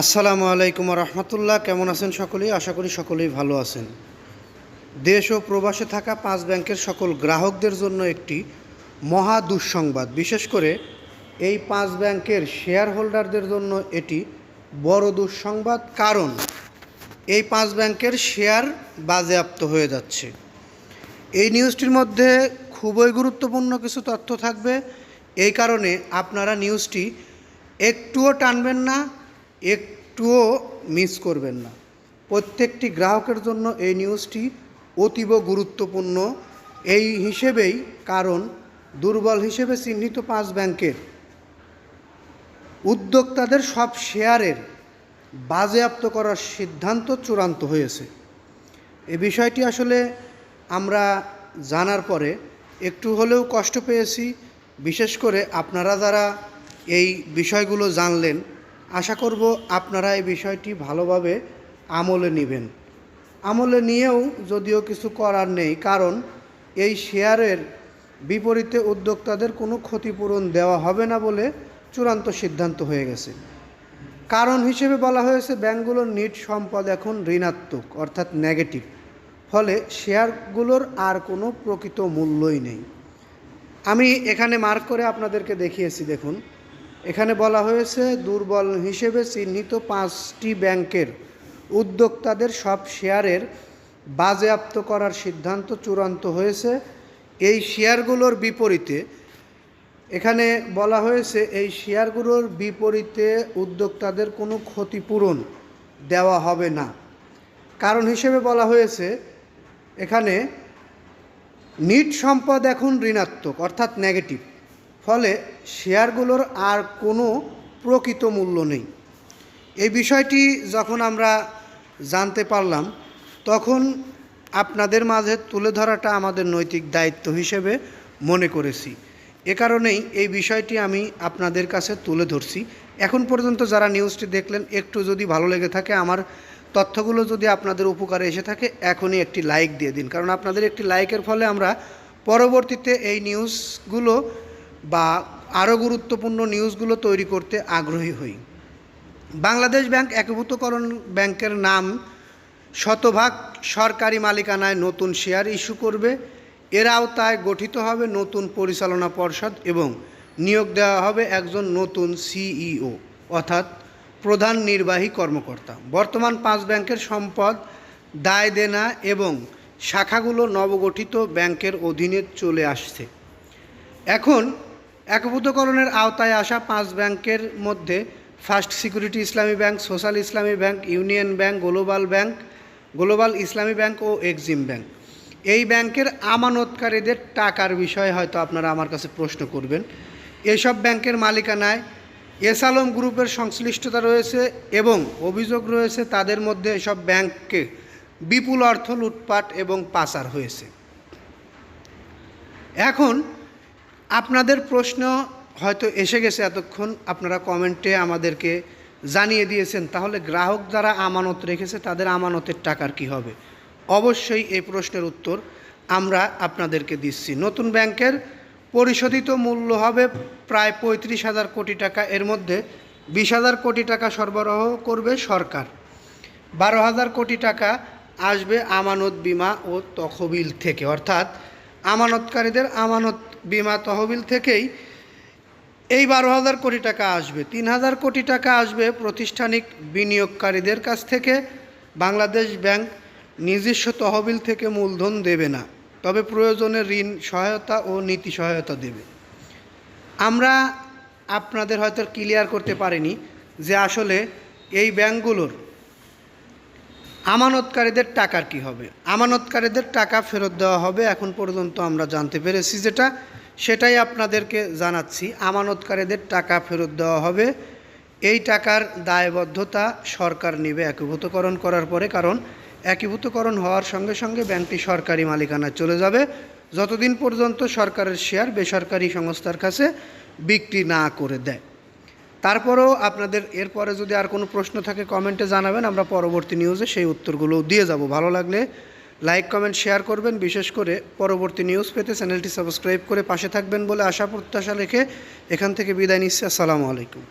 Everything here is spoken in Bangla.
আসসালামু আলাইকুম রহমতুল্লাহ। কেমন আছেন সকলেই? আশা করি সকলেই ভালো আছেন। দেশ ও প্রবাসে থাকা পাঁচ ব্যাংকের সকল গ্রাহকদের জন্য একটি মহা দুঃসংবাদ। বিশেষ করে এই পাঁচ ব্যাংকের শেয়ার হোল্ডারদের জন্য এটি বড় দুঃসংবাদ, কারণ এই পাঁচ ব্যাংকের শেয়ার বাজেয়াপ্ত হয়ে যাচ্ছে। এই নিউজটির মধ্যে খুবই গুরুত্বপূর্ণ কিছু তথ্য থাকবে। এই কারণে আপনারা নিউজটি একটুও টানবেন না একটুও মিস করবেন না। প্রত্যেকটি গ্রাহকের জন্য এই নিউজটি অতীব গুরুত্বপূর্ণ। এই হিসেবেই কারণ, দুর্বল হিসেবে চিহ্নিত পাঁচ ব্যাংকের। উদ্যোক্তাদের সব শেয়ারের বাজেয়াপ্ত করার সিদ্ধান্ত চূড়ান্ত হয়েছে। এ বিষয়টি আসলে আমরা জানার পরে একটু হলেও কষ্ট পেয়েছি। বিশেষ করে আপনারা যারা এই বিষয়গুলো জানলেন আশা করব আপনারা এই বিষয়টি ভালোভাবে আমলে নেবেন। আমলে নিয়েও যদিও কিছু করার নেই, কারণ এই শেয়ারের বিপরীতে উদ্যোক্তাদের কোনো ক্ষতিপূরণ দেওয়া হবে না বলে চূড়ান্ত সিদ্ধান্ত হয়ে গেছে। কারণ হিসেবে বলা হয়েছে, ব্যাংকগুলোর নিট সম্পদ এখন ঋণাত্মক, অর্থাৎ নেগেটিভ। ফলে শেয়ারগুলোর আর কোনো প্রকৃত মূল্যই নেই। আমি এখানে মার্ক করে আপনাদেরকে দেখিয়েছি, দেখুন। এখানে বলা হয়েছে, দুর্বল হিসেবে চিহ্নিত পাঁচটি ব্যাংকের উদ্যোক্তাদের সব শেয়ারের বাজেয়াপ্ত করার সিদ্ধান্ত চূড়ান্ত হয়েছে। এই শেয়ারগুলোর বিপরীতে, এখানে বলা হয়েছে, এই শেয়ারগুলোর বিপরীতে উদ্যোক্তাদের কোনো ক্ষতিপূরণ দেওয়া হবে না। কারণ হিসেবে বলা হয়েছে, এখানে নিট সম্পদ এখন ঋণাত্মক, অর্থাৎ নেগেটিভ। ফলে শেয়ারগুলোর আর কোনো প্রকৃত মূল্য নেই। এই বিষয়টি যখন আমরা জানতে পারলাম, তখন আপনাদের মাঝে তুলে ধরাটা আমাদের নৈতিক দায়িত্ব হিসেবে মনে করেছি। এ কারণেই এই বিষয়টি আমি আপনাদের কাছে তুলে ধরছি। এখন পর্যন্ত যারা নিউজটি দেখলেন, একটু যদি ভালো লেগে থাকে আমার তথ্যগুলো যদি আপনাদের উপকারে এসে থাকে, এখনই একটি লাইক দিয়ে দিন। কারণ আপনাদের একটি লাইকের ফলে আমরা পরবর্তীতে এই নিউজগুলো বা আরও গুরুত্বপূর্ণ নিউজগুলো তৈরি করতে আগ্রহী হই। বাংলাদেশ ব্যাংক একীভূতকরণ ব্যাংকের নাম শতভাগ সরকারি মালিকানায় নতুন শেয়ার ইস্যু করবে। এর আওতায় গঠিত হবে নতুন পরিচালনা পর্ষদ এবং নিয়োগ দেওয়া হবে একজন নতুন সিইও, অর্থাৎ প্রধান নির্বাহী কর্মকর্তা। বর্তমান পাঁচ ব্যাংকের সম্পদ দায় দেনা এবং শাখাগুলো নবগঠিত ব্যাংকের অধীনে চলে আসছে। এখন একভূতকরণের আওতায় আসা পাঁচ ব্যাংকের মধ্যে first security Islami bank, social Islami bank, union bank, global bank, global Islami bank ও এক্সিম ব্যাংক। এই ব্যাংকের আমানতকারীদের টাকার বিষয়ে হয়তো আপনারা আমার কাছে প্রশ্ন করবেন। এসব ব্যাংকের মালিকানায় এস আলম গ্রুপের সংশ্লিষ্টতা রয়েছে এবং অভিযোগ রয়েছে তাদের মধ্যে এসব ব্যাংককে বিপুল অর্থ লুটপাট এবং পাচার হয়েছে। এখন আপনাদের প্রশ্ন হয়তো এসে গেছে এতক্ষণ। আপনারা কমেন্টে আমাদেরকে জানিয়ে দিয়েছেন, তাহলে গ্রাহক যারা আমানত রেখেছে তাদের আমানতের টাকার কি হবে? অবশ্যই এই প্রশ্নের উত্তর আমরা আপনাদেরকে দিচ্ছি। নতুন ব্যাংকের পরিশোধিত মূল্য হবে প্রায় পঁয়ত্রিশ হাজার কোটি টাকা। এর মধ্যে বিশ হাজার কোটি টাকা সরবরাহ করবে সরকার। বারো হাজার কোটি টাকা আসবে আমানত বিমা ও তহবিল থেকে। অর্থাৎ আমানতকারীদের আমানত বিমা তহবিল থেকেই এই বারো হাজার কোটি টাকা আসবে। তিন হাজার কোটি টাকা আসবে প্রতিষ্ঠানিক বিনিয়োগকারীদের কাছ থেকে। বাংলাদেশ ব্যাংক নিজস্ব তহবিল থেকে মূলধন দেবে না, তবে প্রয়োজনে ঋণ সহায়তা ও নীতি সহায়তা দেবে। আমরা আপনাদের হয়তো ক্লিয়ার করতে পারিনি যে আসলে এই ব্যাংকগুলোর আমানতকারীদের টাকার কি হবে? আমানতকারীদের টাকা ফেরত দেওয়া হবে এখন পর্যন্ত আমরা জানতে পেরেছি যেটা, সেটাই আপনাদেরকে জানাচ্ছি। আমানতকারীদের টাকা ফেরত দেওয়া হবে। এই টাকার দায়বদ্ধতা সরকার নেবে একীভূতকরণ করার পরে, কারণ একীভূতকরণ হওয়ার সঙ্গে সঙ্গে ব্যাংকটি সরকারি মালিকানায় চলে যাবে। যতদিন পর্যন্ত সরকারের শেয়ার বেসরকারি সংস্থার কাছে বিক্রি না করে দেয়। তারপরেও আপনাদের এরপরে যদি আর কোনো প্রশ্ন থাকে, কমেন্টে জানাবেন, আমরা পরবর্তী নিউজে সেই উত্তরগুলো দিয়ে যাব। ভালো লাগলে লাইক কমেন্ট শেয়ার করবেন। বিশেষ করে পরবর্তী নিউজ পেতে চ্যানেলটি সাবস্ক্রাইব করে পাশে থাকবেন বলে আশা, প্রত্যাশা রেখে এখান থেকে বিদায় নিচ্ছি। আসসালামু আলাইকুম।